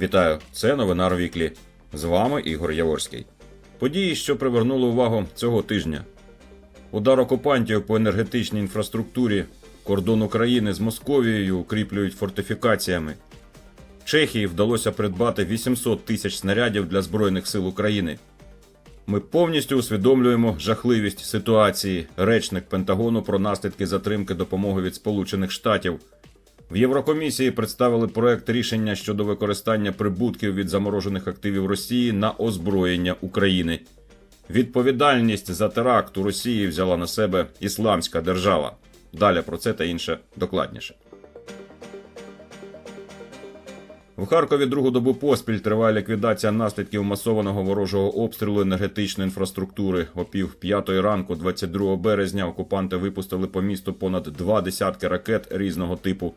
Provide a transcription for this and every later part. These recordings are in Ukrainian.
Вітаю, це новина Віклі. З вами Ігор Яворський. Події, що привернули увагу цього тижня. Удар окупантів по енергетичній інфраструктурі, кордон України з Московією укріплюють фортифікаціями. Чехії вдалося придбати 800 тисяч снарядів для Збройних сил України. Ми повністю усвідомлюємо жахливість ситуації. Речник Пентагону про наслідки затримки допомоги від Сполучених Штатів. В Єврокомісії представили проект рішення щодо використання прибутків від заморожених активів Росії на озброєння України. Відповідальність за теракт у Росії взяла на себе Ісламська держава. Далі про це та інше докладніше. В Харкові другу добу поспіль триває ліквідація наслідків масованого ворожого обстрілу енергетичної інфраструктури. О пів п'ятої ранку, 22 березня, окупанти випустили по місту понад два десятки ракет різного типу.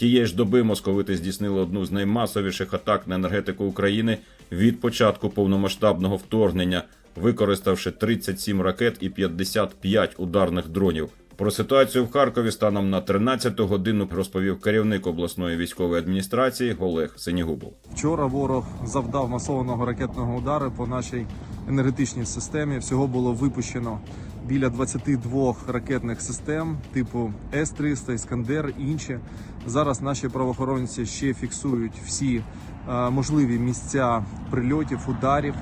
Тієї ж доби московити здійснили одну з наймасовіших атак на енергетику України від початку повномасштабного вторгнення, використавши 37 ракет і 55 ударних дронів. Про ситуацію в Харкові станом на 13 годину розповів керівник обласної військової адміністрації Олег Синігубов. Вчора ворог завдав масованого ракетного удару по нашій енергетичній системі. Всього було випущено біля 22 ракетних систем типу С-300, Іскандер інші. Зараз наші правоохоронці ще фіксують всі е, можливі місця прильотів, ударів.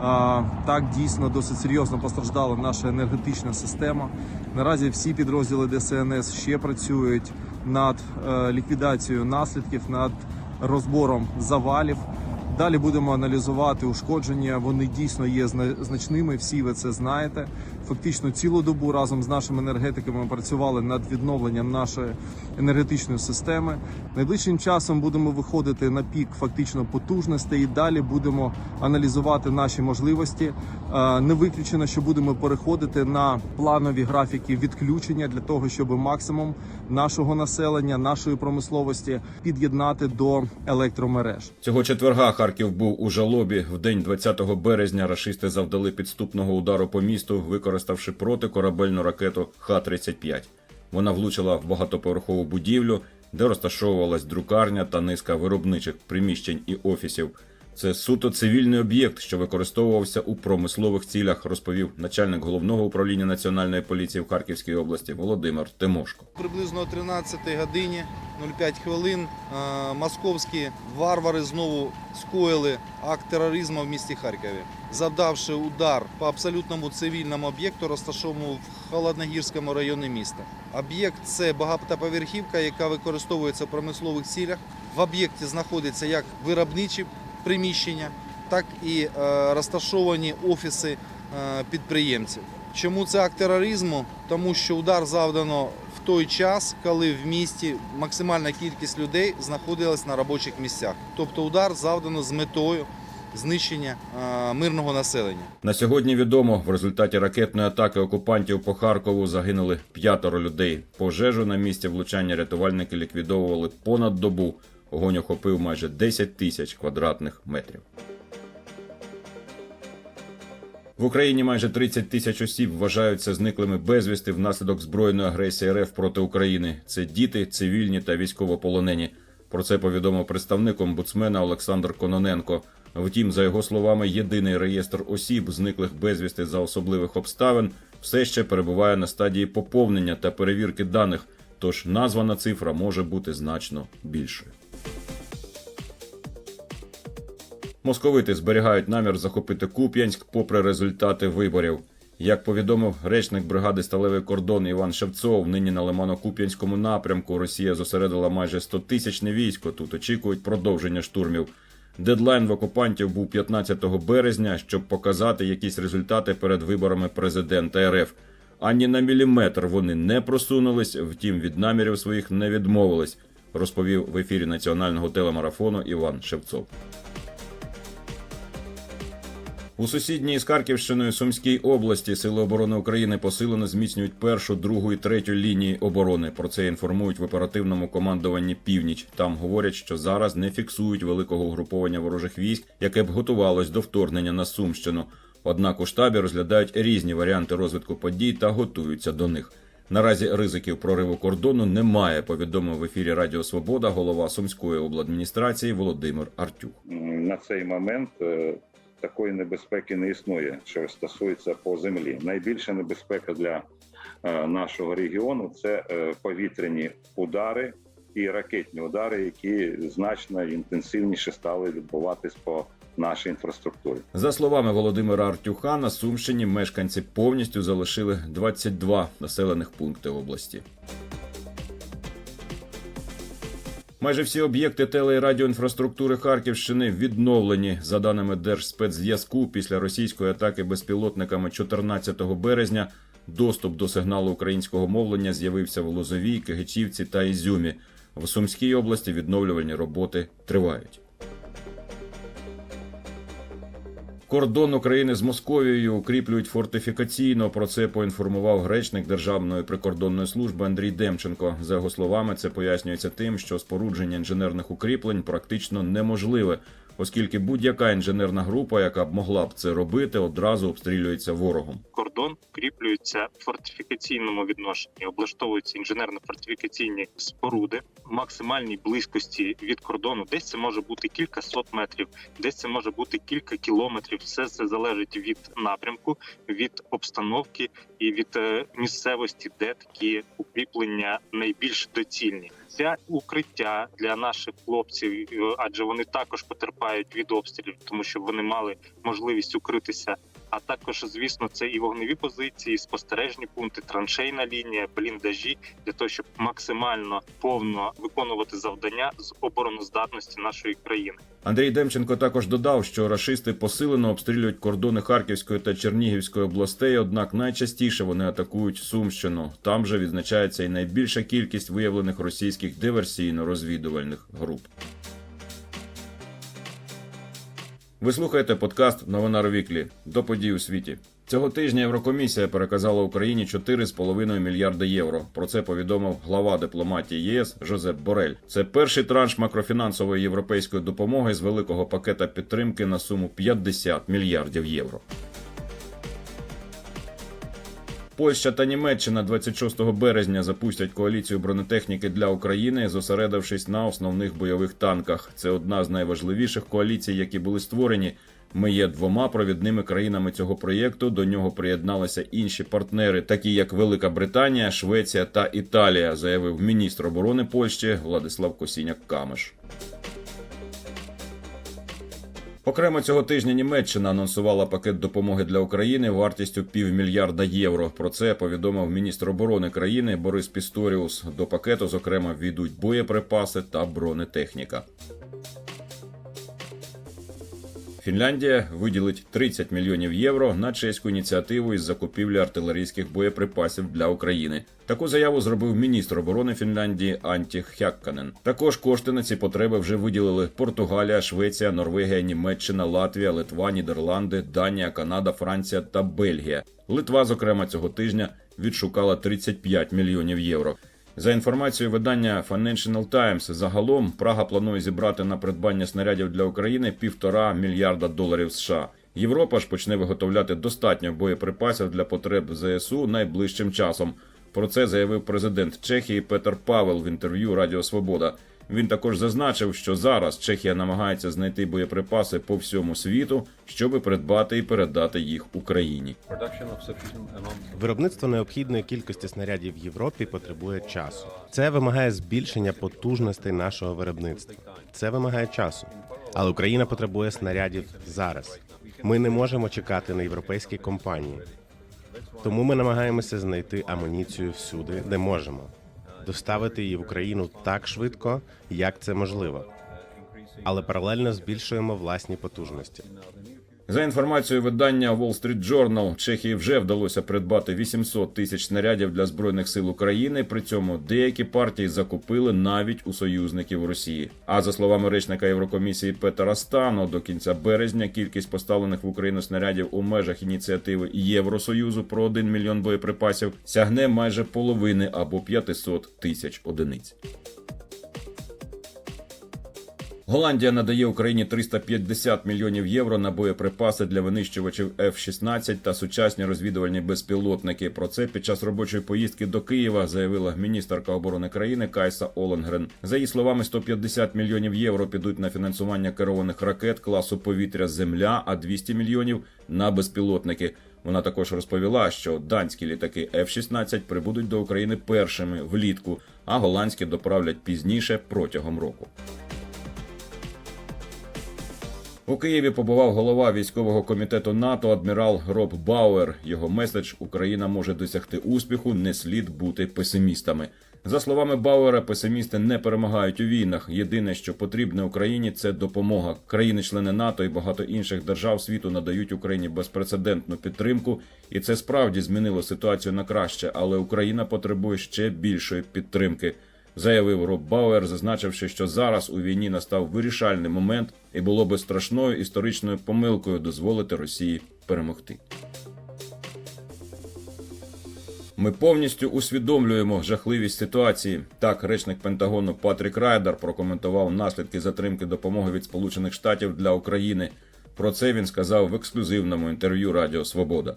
А, Так дійсно досить серйозно постраждала наша енергетична система. Наразі всі підрозділи ДСНС ще працюють над е, ліквідацією наслідків, над розбором завалів. Далі будемо аналізувати ушкодження. Вони дійсно є зна- значними. Всі ви це знаєте. Фактично цілу добу разом з нашими енергетиками працювали над відновленням нашої енергетичної системи. Найближчим часом будемо виходити на пік фактично потужностей і далі будемо аналізувати наші можливості. Е, Не виключено, що будемо переходити на планові графіки відключення для того, щоб максимум нашого населення, нашої промисловості під'єднати до електромереж. Цього четверга Харків був у жалобі. В день 20 березня рашисти завдали підступного удару по місту, використавши протикорабельну ракету Х-35. Вона влучила в багатоповерхову будівлю, де розташовувалась друкарня та низка виробничих приміщень і офісів. Це суто цивільний об'єкт, що використовувався у промислових цілях, розповів начальник головного управління національної поліції в Харківській області Володимир Тимошко. Приблизно о 13 годині 05 хвилин е, московські варвари знову скоїли акт тероризму в місті Харкові, завдавши удар по абсолютному цивільному об'єкту, розташованому в Холодногірському районі міста. Об'єкт це багатоповерхівка, яка використовується в промислових цілях. В об'єкті знаходяться як виробничі приміщення, так і е, розташовані офіси е, підприємців. Чому це акт тероризму? Тому що удар завдано в той час, коли в місті максимальна кількість людей знаходилась на робочих місцях. Тобто удар завдано з метою знищення е, мирного населення. На сьогодні відомо, в результаті ракетної атаки окупантів по Харкову загинули п'ятеро людей. Пожежу на місці влучання рятувальники ліквідовували понад добу. Огонь охопив майже 10 тисяч квадратних метрів. В Україні майже 30 тисяч осіб вважаються зниклими безвісти внаслідок збройної агресії РФ проти України. Це діти, цивільні та військовополонені. Про це повідомив представник омбудсмена Олександр Кононенко. Втім, за його словами, єдиний реєстр осіб, зниклих безвісти за особливих обставин, все ще перебуває на стадії поповнення та перевірки даних. Тож названа цифра може бути значно більшою. Московити зберігають намір захопити Куп'янськ попри результати виборів. Як повідомив речник бригади Сталевий кордон Іван Шевцов, нині на Лимано-Куп'янському напрямку Росія зосередила майже 100 тисячне військо. Тут очікують продовження штурмів. Дедлайн в окупантів був 15 березня, щоб показати якісь результати перед виборами президента РФ. Ані на міліметр вони не просунулись, втім від намірів своїх не відмовились, розповів в ефірі національного телемарафону Іван Шевцов. У сусідній з Харківщиною Сумській області Сили оборони України посилено зміцнюють першу, другу і третю лінії оборони. Про це інформують в оперативному командуванні Північ. Там говорять, що зараз не фіксують великого угруповання ворожих військ, яке б готувалось до вторгнення на Сумщину. Однак у штабі розглядають різні варіанти розвитку подій та готуються до них. Наразі ризиків прориву кордону немає. Повідомив в ефірі Радіо Свобода голова Сумської обладміністрації Володимир Артюх. На цей момент е, такої небезпеки не існує, що стосується по землі. Найбільша небезпека для е, нашого регіону це е, повітряні удари і ракетні удари, які значно інтенсивніше стали відбуватись по нашій інфраструктурі. За словами Володимира Артюха, на Сумщині мешканці повністю залишили 22 населених пункти області. Майже всі об'єкти теле- і радіоінфраструктури Харківщини відновлені. За даними Держспецзв'язку, після російської атаки безпілотниками 14 березня доступ до сигналу українського мовлення з'явився в Лозовій, Кигичівці та Ізюмі. В Сумській області відновлювальні роботи тривають. Кордон України з Московією укріплюють фортифікаційно. Про це поінформував гречник Державної прикордонної служби Андрій Демченко. За його словами, це пояснюється тим, що спорудження інженерних укріплень практично неможливе, оскільки будь-яка інженерна група, яка б могла б це робити, одразу обстрілюється ворогом. кордон укріплюється в фортифікаційному відношенні, облаштовуються інженерно-фортифікаційні споруди в максимальній близькості від кордону. Десь це може бути кілька сот метрів, десь це може бути кілька кілометрів. Все це залежить від напрямку, від обстановки і від е, місцевості, де такі укріплення найбільш доцільні. Це укриття для наших хлопців, е, адже вони також потерпають від обстрілів, тому що вони мали можливість укритися а також, звісно, це і вогневі позиції, спостережні пункти, траншейна лінія, бліндажі для того, щоб максимально повно виконувати завдання з обороноздатності нашої країни. Андрій Демченко також додав, що рашисти посилено обстрілюють кордони Харківської та Чернігівської областей. Однак найчастіше вони атакують Сумщину. Там же відзначається і найбільша кількість виявлених російських диверсійно-розвідувальних груп. Ви слухаєте подкаст Новина Ровіклі до подій у світі. Цього тижня Єврокомісія переказала Україні 4,5 мільярда євро. Про це повідомив глава дипломатії ЄС Жозеп Борель. Це перший транш макрофінансової європейської допомоги з великого пакета підтримки на суму 50 мільярдів євро. Польща та Німеччина 26 березня запустять коаліцію бронетехніки для України, зосередившись на основних бойових танках. Це одна з найважливіших коаліцій, які були створені. Ми є двома провідними країнами цього проєкту. До нього приєдналися інші партнери, такі як Велика Британія, Швеція та Італія, заявив міністр оборони Польщі Владислав Косіняк Камеш. Окремо цього тижня Німеччина анонсувала пакет допомоги для України вартістю півмільярда євро. Про це повідомив міністр оборони країни Борис Пісторіус. До пакету, зокрема, війдуть боєприпаси та бронетехніка. Фінляндія виділить 30 мільйонів євро на чеську ініціативу із закупівлі артилерійських боєприпасів для України. Таку заяву зробив міністр оборони Фінляндії Анті Хякканен. Також кошти на ці потреби вже виділили Португалія, Швеція, Норвегія, Німеччина, Латвія, Литва, Нідерланди, Данія, Канада, Франція та Бельгія. Литва, зокрема, цього тижня відшукала 35 мільйонів євро. За інформацією видання Financial Times, загалом Прага планує зібрати на придбання снарядів для України півтора мільярда доларів США. Європа ж почне виготовляти достатньо боєприпасів для потреб ЗСУ найближчим часом. Про це заявив президент Чехії Петер Павел в інтерв'ю Радіо Свобода. Він також зазначив, що зараз Чехія намагається знайти боєприпаси по всьому світу, щоби придбати і передати їх Україні. Виробництво необхідної кількості снарядів в Європі потребує часу. Це вимагає збільшення потужностей нашого виробництва. Це вимагає часу. Але Україна потребує снарядів зараз. Ми не можемо чекати на європейські компанії. Тому ми намагаємося знайти амуніцію всюди, де можемо, доставити її в Україну так швидко, як це можливо. Але паралельно збільшуємо власні потужності. За інформацією видання Wall Street Journal, Чехії вже вдалося придбати 800 тисяч снарядів для збройних сил України. При цьому деякі партії закупили навіть у союзників Росії. А за словами речника Єврокомісії Петера Стану, до кінця березня кількість поставлених в Україну снарядів у межах ініціативи Євросоюзу про 1 мільйон боєприпасів сягне майже половини або 500 тисяч одиниць. Голландія надає Україні 350 мільйонів євро на боєприпаси для винищувачів F-16 та сучасні розвідувальні безпілотники. Про це під час робочої поїздки до Києва заявила міністерка оборони країни Кайса Оленгрен. За її словами, 150 мільйонів євро підуть на фінансування керованих ракет класу повітря Земля, а 200 мільйонів на безпілотники. Вона також розповіла, що данські літаки F-16 прибудуть до України першими влітку, а голландські доправлять пізніше протягом року. У Києві побував голова військового комітету НАТО адмірал Роб Бауер. Його меседж Україна може досягти успіху, не слід бути песимістами. За словами Бауера, песимісти не перемагають у війнах. Єдине, що потрібне Україні, це допомога. Країни-члени НАТО і багато інших держав світу надають Україні безпрецедентну підтримку, і це справді змінило ситуацію на краще. Але Україна потребує ще більшої підтримки заявив Роб Бауер, зазначивши, що зараз у війні настав вирішальний момент, і було би страшною історичною помилкою дозволити Росії перемогти. Ми повністю усвідомлюємо жахливість ситуації. Так, речник Пентагону Патрік Райдер прокоментував наслідки затримки допомоги від Сполучених Штатів для України. Про це він сказав в ексклюзивному інтерв'ю Радіо Свобода.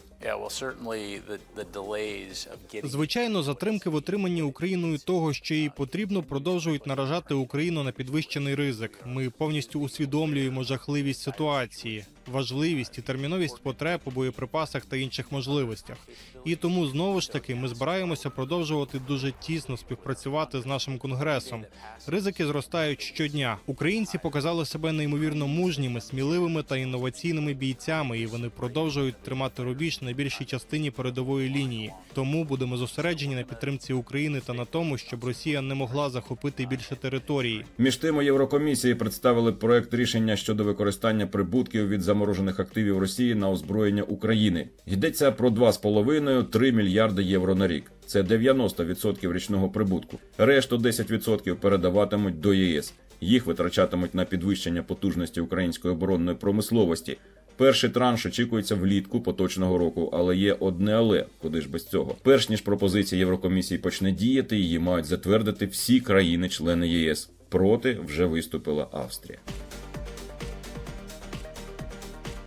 Звичайно, затримки в отриманні Україною того, що їй потрібно, продовжують наражати Україну на підвищений ризик. Ми повністю усвідомлюємо жахливість ситуації, важливість і терміновість потреб у боєприпасах та інших можливостях. І тому знову ж таки ми збираємося продовжувати дуже тісно співпрацювати з нашим конгресом. Ризики зростають щодня. Українці показали себе неймовірно мужніми, сміливими та інноваційними бійцями, і вони продовжують тримати рубіж на більшій частині передової лінії. Тому будемо зосереджені на підтримці України та на тому, щоб Росія не могла захопити більше території. Між тим у Єврокомісії представили проект рішення щодо використання прибутків від заморожених активів Росії на озброєння України. Йдеться про 2,5-3 мільярди євро на рік. Це 90% річного прибутку. Решту 10% передаватимуть до ЄС. Їх витрачатимуть на підвищення потужності української оборонної промисловості. Перший транш очікується влітку поточного року, але є одне але куди ж без цього. Перш ніж пропозиція Єврокомісії почне діяти, її мають затвердити всі країни-члени ЄС. Проти вже виступила Австрія.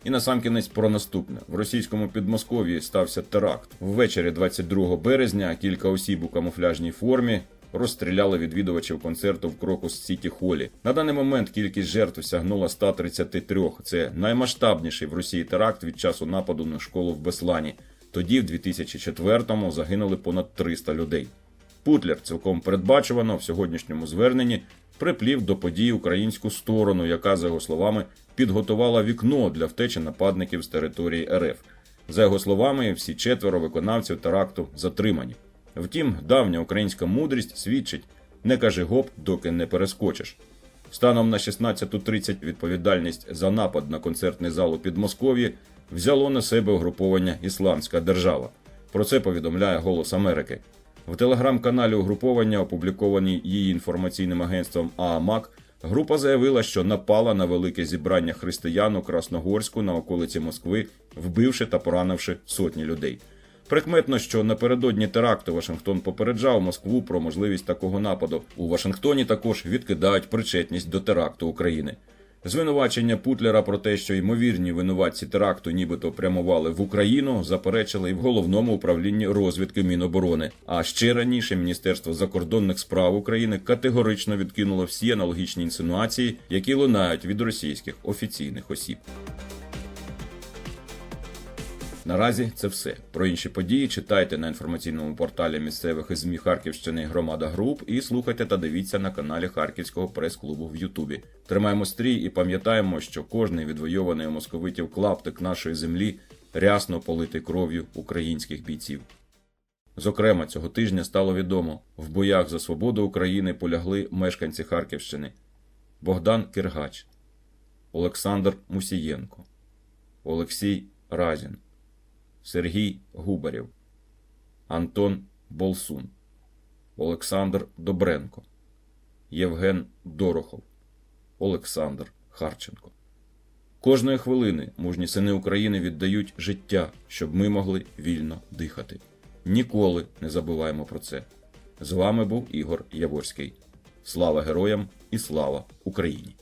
І насамкінець про наступне: в російському Підмосков'ї стався теракт. Ввечері 22 березня кілька осіб у камуфляжній формі розстріляли відвідувачів концерту в Крокус Сіті Холі. На даний момент кількість жертв сягнула 133. Це наймасштабніший в Росії теракт від часу нападу на школу в Беслані. Тоді, в 2004-му, загинули понад 300 людей. Путлер цілком передбачувано в сьогоднішньому зверненні приплів до подій українську сторону, яка, за його словами, підготувала вікно для втечі нападників з території РФ. За його словами, всі четверо виконавців теракту затримані. Втім, давня українська мудрість свідчить: не кажи гоп, доки не перескочиш. Станом на 16.30 відповідальність за напад на концертний зал у Підмосков'ї взяло на себе угруповання Ісламська держава. Про це повідомляє Голос Америки. В телеграм-каналі угруповання, опублікованій її інформаційним агентством ААМАК, група заявила, що напала на велике зібрання християн у Красногорську на околиці Москви, вбивши та поранивши сотні людей. Прикметно, що напередодні теракту Вашингтон попереджав Москву про можливість такого нападу. У Вашингтоні також відкидають причетність до теракту України. Звинувачення Путлера про те, що ймовірні винуватці теракту нібито прямували в Україну, заперечили і в головному управлінні розвідки Міноборони. А ще раніше Міністерство закордонних справ України категорично відкинуло всі аналогічні інсинуації, які лунають від російських офіційних осіб. Наразі це все. Про інші події читайте на інформаційному порталі місцевих із ЗМІ Харківщини Громада Груп і слухайте та дивіться на каналі Харківського прес-клубу в Ютубі. Тримаємо стрій і пам'ятаємо, що кожний відвойований у московитів клаптик нашої землі рясно политий кров'ю українських бійців. Зокрема, цього тижня стало відомо, в боях за свободу України полягли мешканці Харківщини Богдан Киргач, Олександр Мусієнко, Олексій Разін. Сергій Губарєв, Антон Болсун, Олександр Добренко, Євген Дорохов, Олександр Харченко. Кожної хвилини мужні сини України віддають життя, щоб ми могли вільно дихати. Ніколи не забуваємо про це. З вами був Ігор Яворський. Слава героям і слава Україні!